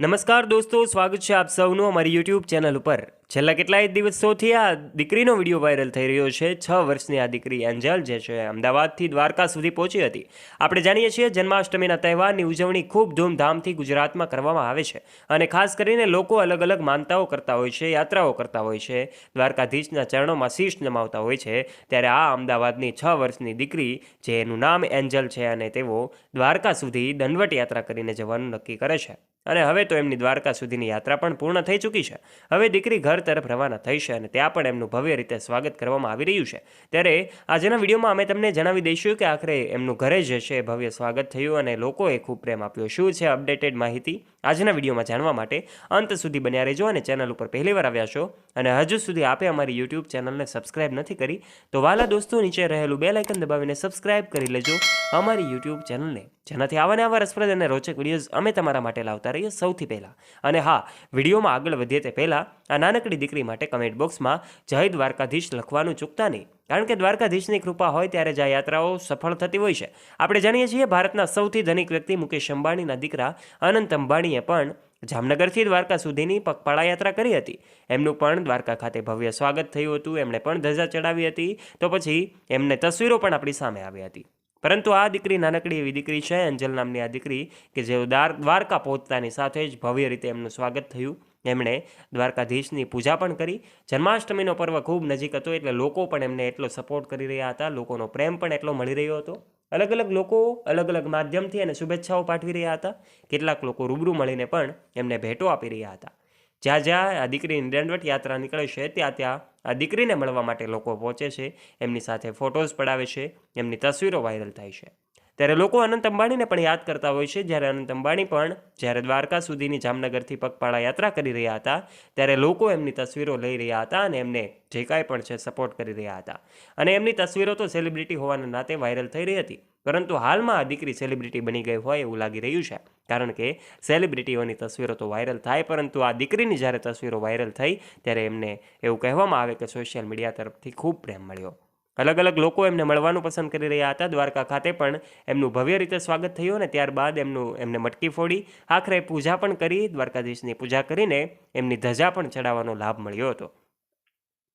નમસ્કાર દોસ્તો, સ્વાગત છે આપ સૌનું અમારી યુટ્યુબ ચેનલ ઉપર. છેલ્લા કેટલાય દિવસોથી આ દીકરીનો વીડિયો વાયરલ થઈ રહ્યો છે. છ વર્ષની આ દીકરી એન્જલ જે છે, અમદાવાદથી દ્વારકા સુધી પહોંચી હતી. આપણે જાણીએ છીએ જન્માષ્ટમીના તહેવારની ઉજવણી ખૂબ ધૂમધામથી ગુજરાતમાં કરવામાં આવે છે અને ખાસ કરીને લોકો અલગ અલગ માનતાઓ કરતા હોય છે, યાત્રાઓ કરતા હોય છે. દ્વારકાધીશના ચરણોમાં શીશ નમાવતા હોય છે. ત્યારે આ અમદાવાદની છ વર્ષની દીકરી, જે એનું નામ એન્જલ છે અને તેઓ દ્વારકા સુધી દંડવટ યાત્રા કરીને જવાનું નક્કી કરે છે. અને હવે તો એમની દ્વારકા સુધીની યાત્રા પણ પૂર્ણ થઈ ચૂકી છે. હવે દીકરી ઘર તરફ રવાના થઈ છે અને ત્યાં પણ એમનું ભવ્ય રીતે સ્વાગત કરવામાં આવી રહ્યું છે. ત્યારે આજના વિડીયોમાં અમે તમને જણાવી દઈશું કે આખરે એમનું ઘરે જે છે ભવ્ય સ્વાગત થયું અને લોકોએ ખૂબ પ્રેમ આપ્યો. શું છે અપડેટેડ માહિતી? આજના વિડીયોમાં જાણવા માટે અંત સુધી બન્યા રહેજો અને ચેનલ ઉપર પહેલીવાર આવ્યા છો અને હજુ સુધી આપે અમારી યુટ્યુબ ચેનલને સબસ્ક્રાઇબ નથી કરી, તો વાલા દોસ્તો નીચે રહેલું બે લાઇકન દબાવીને સબસ્ક્રાઇબ કરી લેજો. અમારી યુટ્યુબ ચેનલને જેનાથી આવાને આવા રસપ્રદ અને રોચક વિડીયોઝ અમે તમારા માટે લાવતા રહીએ સૌથી પહેલાં. અને હા, વિડીયોમાં આગળ વધીએ તે પહેલાં આ નાનકડી દીકરી માટે કમેન્ટ બોક્સમાં જય દ્વારકાધીશ લખવાનું ચૂકતા નહીં. કારણ કે દ્વારકાધીશની કૃપા હોય ત્યારે જ આ યાત્રાઓ સફળ થતી હોય છે. આપણે જાણીએ છીએ ભારતના સૌથી ધનિક વ્યક્તિ મુકેશ અંબાણીના દીકરા અનંત અંબાણીએ પણ જામનગરથી દ્વારકા સુધીની પગપાળા યાત્રા કરી હતી. એમનું પણ દ્વારકા ખાતે ભવ્ય સ્વાગત થયું હતું. એમણે પણ ધજા ચડાવી હતી. તો પછી એમને તસવીરો પણ આપણી સામે આવી હતી. પરંતુ આ દીકરી નાનકડી એવી દીકરી છે એન્જલ નામની આ દીકરી, કે જે દ્વાર દ્વારકા પહોંચતાની સાથે જ ભવ્ય રીતે એમનું સ્વાગત થયું. એમણે દ્વારકાધીશની પૂજા પણ કરી. જન્માષ્ટમીનો પર્વ ખૂબ નજીક હતો એટલે લોકો પણ એમને એટલો સપોર્ટ કરી રહ્યા હતા. લોકોનો પ્રેમ પણ એટલો મળી રહ્યો હતો. અલગ અલગ લોકો અલગ અલગ માધ્યમથી એને શુભેચ્છાઓ પાઠવી રહ્યા હતા. કેટલાક લોકો રૂબરૂ મળીને પણ એમને ભેટો આપી રહ્યા હતા. જ્યાં જ્યાં આ દીકરીની દંડવટ યાત્રા નીકળે છે, ત્યાં ત્યાં આ દીકરીને મળવા માટે લોકો પહોંચે છે. એમની સાથે ફોટોઝ પડાવે છે. એમની તસવીરો વાયરલ થાય છે. ત્યારે લોકો અનંત અંબાણીને પણ યાદ કરતા હોય છે. જ્યારે અનંત અંબાણી પણ જ્યારે દ્વારકા સુધીની જામનગરથી પગપાળા યાત્રા કરી રહ્યા હતા, ત્યારે લોકો એમની તસવીરો લઈ રહ્યા હતા અને એમને જે કાંઈ પણ છે સપોર્ટ કરી રહ્યા હતા. અને એમની તસવીરો તો સેલિબ્રિટી હોવાના નાતે વાયરલ થઈ રહી હતી. પરંતુ હાલમાં આ દીકરી સેલિબ્રિટી બની ગઈ હોય એવું લાગી રહ્યું છે. કારણ કે સેલિબ્રિટીઓની તસવીરો તો વાયરલ થાય, પરંતુ આ દીકરીની જ્યારે તસવીરો વાયરલ થઈ, ત્યારે એમને એવું કહેવામાં આવે કે સોશિયલ મીડિયા તરફથી ખૂબ પ્રેમ મળ્યો. અલગ અલગ લોકો એમને મળવાનું પસંદ કરી રહ્યા હતા દ્વારકા ખાતે પણ એમનું ભવ્ય રીતે સ્વાગત થયું અને ત્યારબાદ એમનું, એમને મટકી ફોડી. આખરે પૂજા પણ કરી, દ્વારકાધીશની પૂજા કરીને એમની ધજા પણ ચડાવવાનો લાભ મળ્યો હતો.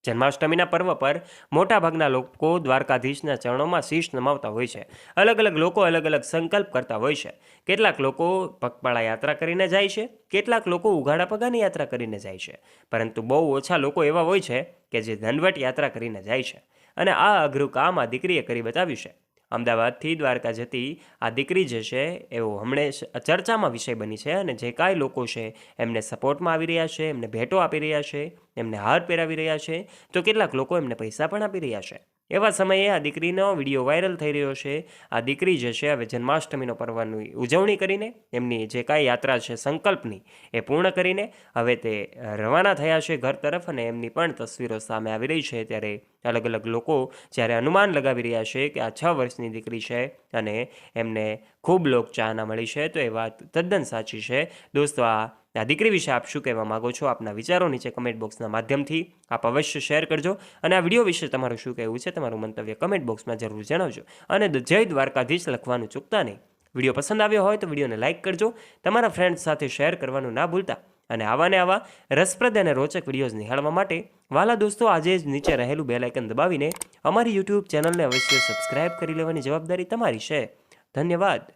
જન્માષ્ટમીના પર્વ પર મોટાભાગના લોકો દ્વારકાધીશના ચરણોમાં શીશ નમાવતા હોય છે. અલગ અલગ લોકો અલગ અલગ સંકલ્પ કરતા હોય છે. કેટલાક લોકો પગપાળા યાત્રા કરીને જાય છે, કેટલાક લોકો ઉઘાડા પગાની યાત્રા કરીને જાય છે. પરંતુ બહુ ઓછા લોકો એવા હોય છે કે જે દંડવટ યાત્રા કરીને જાય છે. અને આ અઘરું કામ આ દીકરીએ કરી બતાવ્યું છે. અમદાવાદથી દ્વારકા જતી આ દીકરી જે છે, એવો હમણે ચર્ચામાં વિષય બની છે અને જે કાંઈ લોકો છે, એમને સપોર્ટમાં આવી રહ્યા છે, એમને ભેટો આપી રહ્યા છે, એમને હાર પહેરાવી રહ્યા છે, તો કેટલાક લોકો એમને પૈસા પણ આપી રહ્યા છે. એવા સમયે આ દીકરીનો વીડિયો વાયરલ થઈ રહ્યો છે. આ દીકરી જે છે હવે જન્માષ્ટમીનો પર્વની ઉજવણી કરીને એમની જે કાંઈ યાત્રા છે, સંકલ્પની, એ પૂર્ણ કરીને હવે તે રવાના થયા છે ઘર તરફ અને એમની પણ તસવીરો સામે આવી રહી છે. ત્યારે અલગ અલગ લોકો જ્યારે અનુમાન લગાવી રહ્યા છે કે આ છ વર્ષની દીકરી છે અને એમને ખૂબ લોકચાહના મળી છે, તો એ વાત તદ્દન સાચી છે. દોસ્તો, આ આ દીકરી વિશે આપ શું કહેવા માગો છો? આપના વિચારો નીચે કમેન્ટ બોક્સના માધ્યમથી આપ અવશ્ય શેર કરજો અને આ વીડિયો વિશે તમારું શું કહેવું છે તમારું મંતવ્ય કમેન્ટ બોક્સમાં જરૂર જણાવજો અને જય દ્વારકાધીશ લખવાનું ચૂકતા નહીં. વીડિયો પસંદ આવ્યો હોય તો વિડીયોને લાઇક કરજો, તમારા ફ્રેન્ડ્સ સાથે શેર કરવાનું ના ભૂલતા અને આવા ને આવા રસપ્રદ અને રોચક વિડીયોઝ નિહાળવા માટે વાલા દોસ્તો આજે જ નીચે રહેલું બે લાઇકન દબાવીને અમારી યુટ્યુબ ચેનલને અવશ્ય સબસ્ક્રાઇબ કરી લેવાની જવાબદારી તમારી છે. ધન્યવાદ.